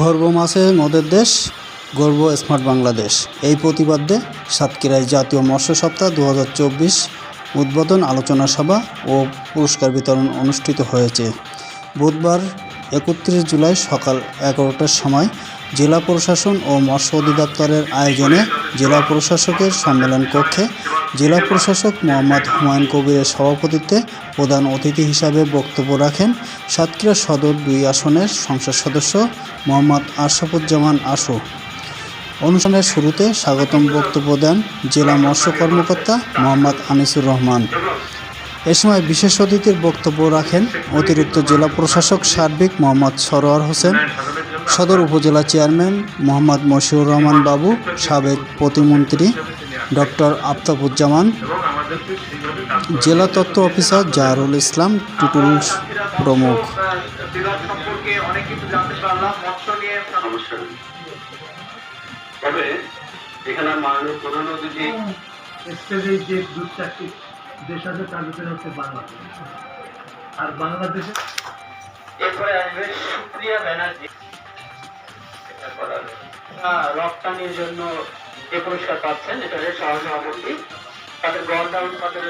গর্ব মাসে মদের দেশ গর্ব স্মার্ট বাংলাদেশ। এই প্রতিবাদে সাতক্ষীরায় জাতীয় মৎস্য সপ্তাহ দু হাজার চব্বিশ উদ্বোধন আলোচনা সভা ও পুরস্কার বিতরণ অনুষ্ঠিত হয়েছে। বুধবার একত্রিশ জুলাই সকাল এগারোটার সময় জেলা প্রশাসন ও মৎস্য অধিদপ্তরের আয়োজনে জেলা প্রশাসকের সম্মেলন কক্ষে জেলা প্রশাসক মোহাম্মদ হুমায়ুন কবিরের সভাপতিত্বে প্রধান অতিথি হিসাবে বক্তব্য রাখেন সাতক্ষীরা সদর দুই আসনের সংসদ সদস্য মোহাম্মদ আশরাফুজ্জামান আশু অনুষ্ঠানের শুরুতে স্বাগতম বক্তব্য দেন জেলা মৎস্য কর্মকর্তা মোহাম্মদ আনিসুর রহমান। এ সময় বিশেষ অতিথির বক্তব্য রাখেন অতিরিক্ত জেলা প্রশাসক সার্বিক মোহাম্মদ সরোয়ার হোসেন সদর উপজেলা চেয়ারম্যান মোহাম্মদ মশিউর রহমান বাবু সাবেক প্রতিমন্ত্রী ডক্টর আফতাবুজ্জামান জেলা তত্ত্ব অফিসার জাহারুল ইসলাম টুটুল প্রমুখ বিভাগ সম্পর্কে অনেক কিছু জানতে পারলাম মৎস্য নিয়ে সমস্যা নেই। তবে এখানে মাননীয় প্রধান অতিথি স্টেজে যে দু চারটি দেশ আছে তার ভিতরে হচ্ছে বাংলাদেশ। আর বাংলাদেশে এরপরে আসবে সুপ্রিয়া ব্যানার্জি। রপ্তানির জন্য যে পুরস্কার পাচ্ছেন, এটা সহসভাপতি তাদের গড় তাদের